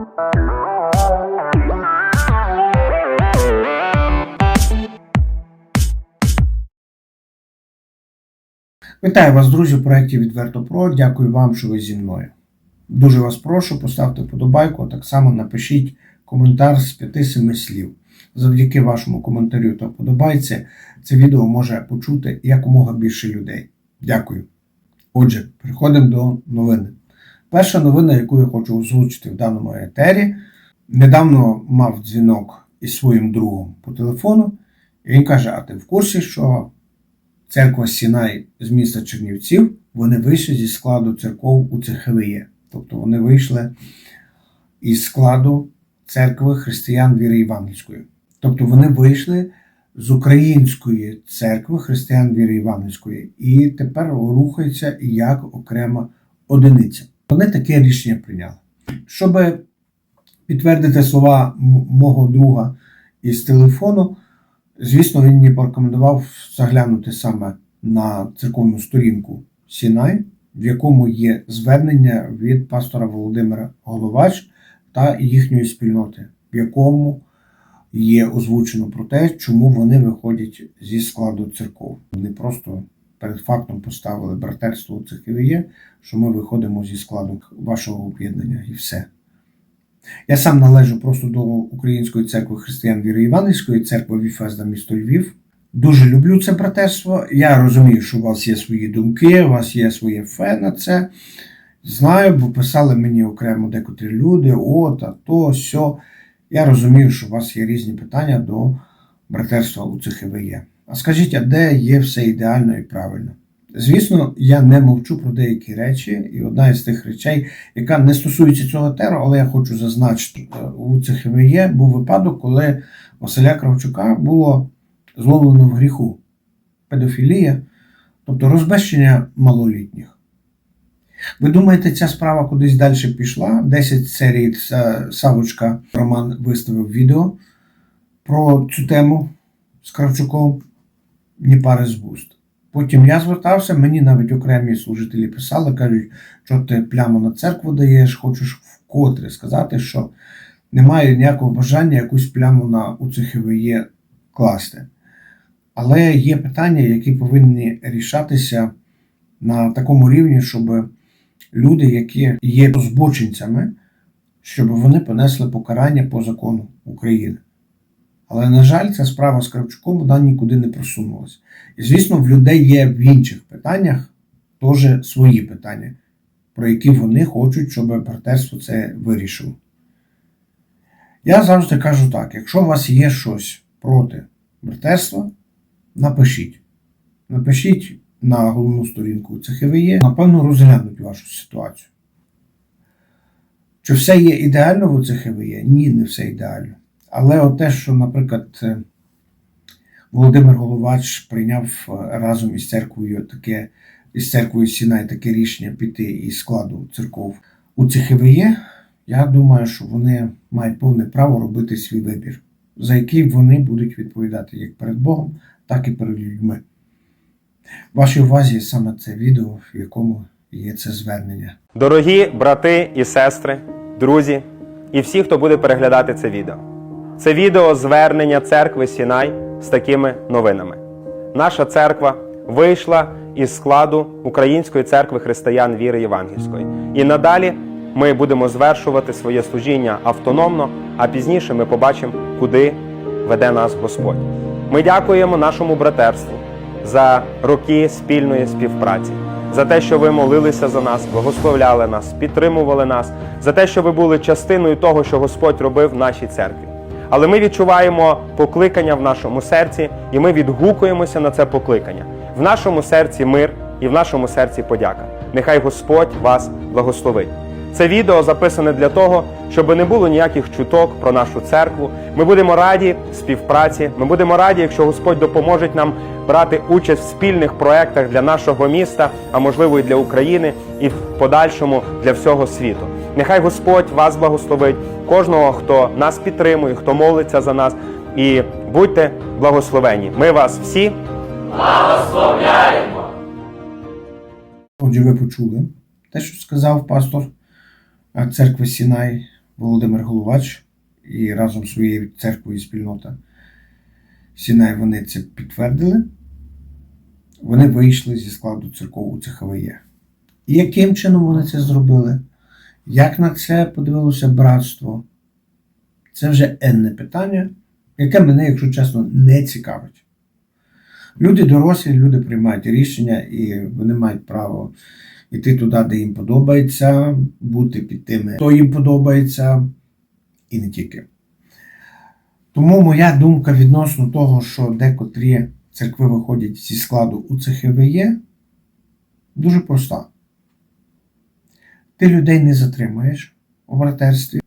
Вітаю вас, друзі, в проєкті Відверто Про. Дякую вам, що ви зі мною. Дуже вас прошу, поставте подобайку, а так само напишіть коментар з 5-7 слів. Завдяки вашому коментарю та подобайці це відео може почути якомога більше людей. Дякую. Отже, переходимо до новини. Перша новина, яку я хочу озвучити в даному етері, недавно мав дзвінок із своїм другом по телефону, і він каже: А ти в курсі, що церква Сінай з міста Чернівців, вони вийшли зі складу церков у ЦХВЄ. Тобто вони вийшли із складу церкви християн віри Євангельської. Тобто вони вийшли з української церкви християн віри Євангельської і тепер рухаються як окрема одиниця. Вони таке рішення прийняли. Щоб підтвердити слова мого друга із телефону, Звісно, він мені порекомендував заглянути саме на церковну сторінку Сінай, в якому є звернення від пастора Володимира Головач та їхньої спільноти, в якому є озвучено про те, чому вони виходять зі складу церков. Вони просто перед фактом поставили братерство у ЦХВЄ, що ми виходимо зі складу вашого об'єднання і все. Я сам належу просто до Української церкви християн віри Іванівської, церкви Віфезда місто Львів. Дуже люблю це братерство. Я розумію, що у вас є свої думки, у вас є своє фе на це. Знаю, бо писали мені окремо декотрі люди, о, та то, сьо. Я розумію, що у вас є різні питання до братерства у ЦХВЄ. А скажіть, а де є все ідеально і правильно? Звісно, я не мовчу про деякі речі, і одна із тих речей, яка не стосується цього теру, але я хочу зазначити, е, у ЦХВЄ був випадок, коли Василя Кравчука було зловлено в гріху педофілія, тобто розбещення малолітніх. Ви думаєте, ця справа кудись далі пішла? 10 серій Савочка Роман виставив відео про цю тему з Кравчуком ні пари з вуст. Потім я звертався, мені навіть окремі служителі писали, кажуть, що ти пляму на церкву даєш, хочеш вкотре сказати, що немає ніякого бажання якусь пляму на УЦХВЄ класти. Але є питання, які повинні рішатися на такому рівні, щоб люди, які є збочинцями, щоб вони понесли покарання по закону України. Але, на жаль, ця справа з Кравчуком вона нікуди не просунулася. І, звісно, в людей є в інших питаннях теж свої питання, про які вони хочуть, щоб братерство це вирішило. Я завжди кажу так: якщо у вас є щось проти братерства, напишіть. Напишіть на головну сторінку ЦХВЄ, напевно, розглянуть вашу ситуацію. Чи все є ідеально в ЦХВЄ? Ні, не все ідеально. Але те, що, наприклад, е, Володимир Головач прийняв е, разом із церквою таке, із церквою Сінай таке рішення піти із складу церков у ЦХВЄ, я думаю, що вони мають повне право робити свій вибір, за який вони будуть відповідати як перед Богом, так і перед людьми. Вашій увазі саме це відео, в якому є це звернення. Дорогі брати і сестри, друзі і всі, хто буде переглядати це відео. Це відео звернення церкви Сінай з такими новинами. Наша церква вийшла із складу Української церкви християн віри Євангельської. І надалі ми будемо звершувати своє служіння автономно, а пізніше ми побачимо, куди веде нас Господь. Ми дякуємо нашому братерству за роки спільної співпраці, за те, що ви молилися за нас, благословляли нас, підтримували нас, за те, що ви були частиною того, що Господь робив в нашій церкві. Але ми відчуваємо покликання в нашому серці, і ми відгукуємося на це покликання. В нашому серці мир і в нашому серці подяка. Нехай Господь вас благословить. Це відео записане для того, щоб не було ніяких чуток про нашу церкву. Ми будемо раді співпраці. Ми будемо раді, якщо Господь допоможе нам брати участь в спільних проектах для нашого міста, а можливо і для України, і в подальшому для всього світу. Нехай Господь вас благословить, кожного, хто нас підтримує, хто молиться за нас. І будьте благословені. Ми вас всі благословляємо. Отже, ви почули те, що сказав пастор церкви Сінай Володимир Головач і разом з своєю церквою спільнота Сінай вони це підтвердили. Вони вийшли зі складу церков у ЦХВЄ. І яким чином вони це зробили? Як на це подивилося братство? Це вже енне питання, яке мене, якщо чесно, не цікавить. Люди дорослі, люди приймають рішення, і вони мають право йти туди, де їм подобається, бути під тими, хто їм подобається, і не тільки. Тому моя думка відносно того, що декотрі церкви виходять зі складу у ЦХВЄ, дуже проста. Ти людей не затримаєш у братерстві,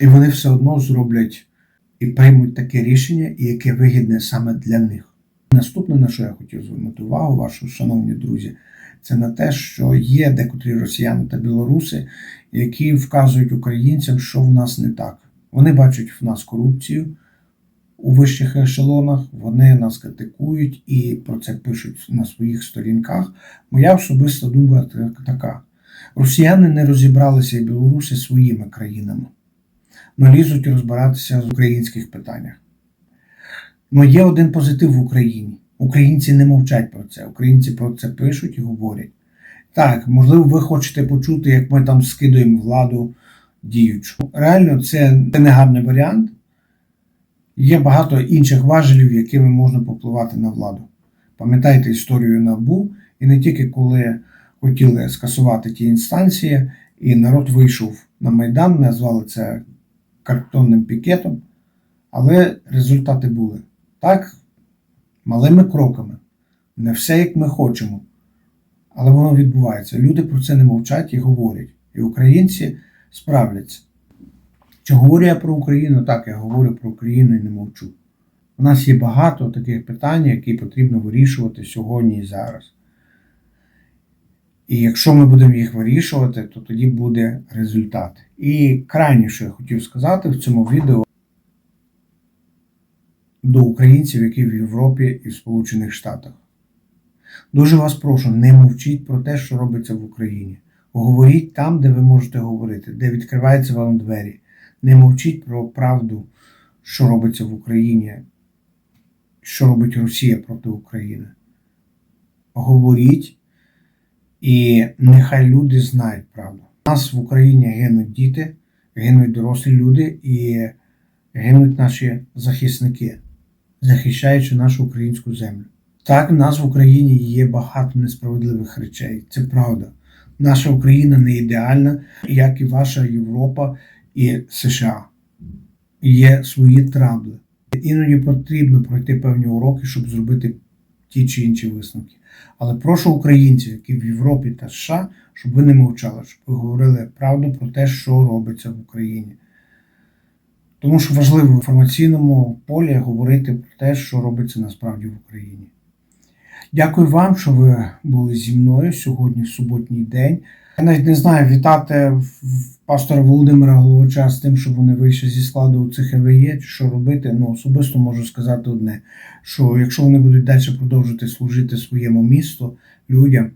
і вони все одно зроблять і приймуть таке рішення, яке вигідне саме для них. Наступне, на що я хотів звернути увагу, вашу, шановні друзі, це на те, що є декотрі росіяни та білоруси, які вказують українцям, що в нас не так. Вони бачать в нас корупцію у вищих ешелонах, вони нас критикують і про це пишуть на своїх сторінках. Моя особиста думка така: росіяни не розібралися і білоруси своїми країнами, але лізуть розбиратися з українських питаннях. Ну, є один позитив в Україні. Українці не мовчать про це. Українці про це пишуть і говорять. Так, можливо, ви хочете почути, як ми там скидуємо владу діючу. Реально, це це не гарний варіант. Є багато інших важелів, якими можна попливати на владу. Пам'ятаєте історію НАБУ, і не тільки коли хотіли скасувати ті інстанції, і народ вийшов на Майдан, назвали це картонним пікетом, але результати були. Так, малими кроками. Не все, як ми хочемо. Але воно відбувається. Люди про це не мовчать і говорять. І українці справляться. Чи говорю я про Україну? Так, я говорю про Україну і не мовчу. У нас є багато таких питань, які потрібно вирішувати сьогодні і зараз. І якщо ми будемо їх вирішувати, то тоді буде результат. І крайніше, що я хотів сказати в цьому відео до українців, які в Європі і в Сполучених Штатах. Дуже вас прошу, не мовчіть про те, що робиться в Україні. Говоріть там, де ви можете говорити, де відкриваються вам двері. Не мовчіть про правду, що робиться в Україні, що робить Росія проти України. Говоріть, і нехай люди знають правду. У нас в Україні гинуть діти, гинуть дорослі люди і гинуть наші захисники, захищаючи нашу українську землю. Так, в нас в Україні є багато несправедливих речей, це правда. Наша Україна не ідеальна, як і ваша Європа і США. Є свої трабли. Іноді потрібно пройти певні уроки, щоб зробити ті чи інші висновки. Але прошу українців, які в Європі та США, щоб ви не мовчали, щоб ви говорили правду про те, що робиться в Україні. Тому що важливо в інформаційному полі говорити про те, що робиться насправді в Україні. Дякую вам, що ви були зі мною сьогодні в суботній день. Я навіть не знаю, вітати пастора Володимира Головача з тим, що вони вийшли зі складу ЦХВЄ, чи що робити. Ну, особисто можу сказати одне: що якщо вони будуть далі продовжувати служити своєму місту, людям,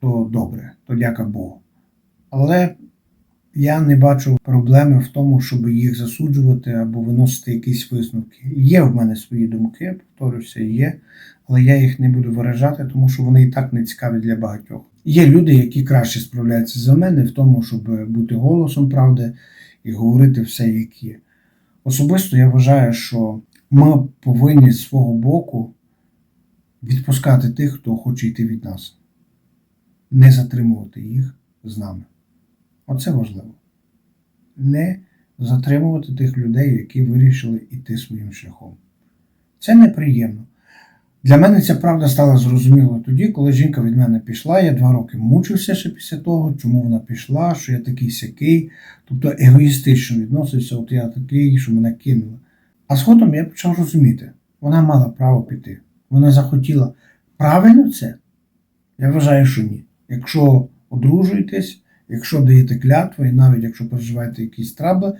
то добре, то дяка Богу. Але я не бачу проблеми в тому, щоб їх засуджувати або виносити якісь висновки. Є в мене свої думки, повторюся, є, але я їх не буду виражати, тому що вони і так не цікаві для багатьох. Є люди, які краще справляються за мене в тому, щоб бути голосом правди і говорити все, як є. Особисто я вважаю, що ми повинні з свого боку відпускати тих, хто хоче йти від нас, не затримувати їх з нами. Оце важливо. Не затримувати тих людей, які вирішили йти своїм шляхом. Це неприємно. Для мене ця правда стала зрозумілою тоді, коли жінка від мене пішла. Я два роки мучився ще після того, чому вона пішла, що я такий сякий, тобто егоїстично відносився, от я такий, що мене кинули. А згодом я почав розуміти, вона мала право піти. Вона захотіла. Правильно це? Я вважаю, що ні. Якщо одружуєтесь, якщо даєте клятву, і навіть якщо переживаєте якісь трабли,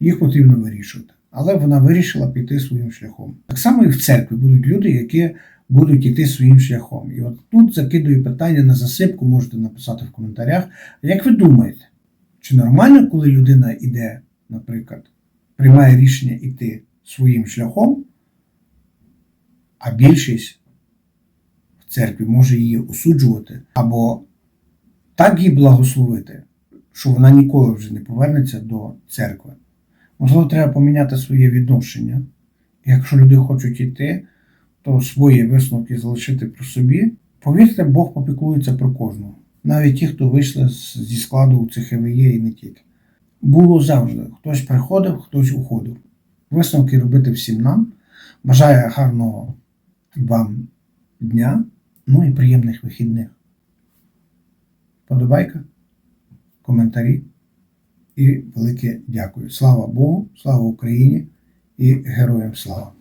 їх потрібно вирішувати. Але вона вирішила піти своїм шляхом. Так само і в церкві будуть люди, які будуть йти своїм шляхом. І от тут закидую питання на засипку, можете написати в коментарях. Як ви думаєте, чи нормально, коли людина йде наприклад, приймає рішення йти своїм шляхом, а більшість в церкві може її осуджувати або так її благословити, що вона ніколи вже не повернеться до церкви. Можливо, треба поміняти своє відношення. Якщо люди хочуть йти, то свої висновки залишити при собі. Повірте, Бог попіклується про кожного. Навіть ті, хто вийшли зі складу ЦХВЄ і не тільки. Було завжди. Хтось приходив, хтось уходив. Висновки робити всім нам. Бажаю гарного вам дня, ну і приємних вихідних. Подобайка, коментарі і велике дякую. Слава Богу, слава Україні і героям слава!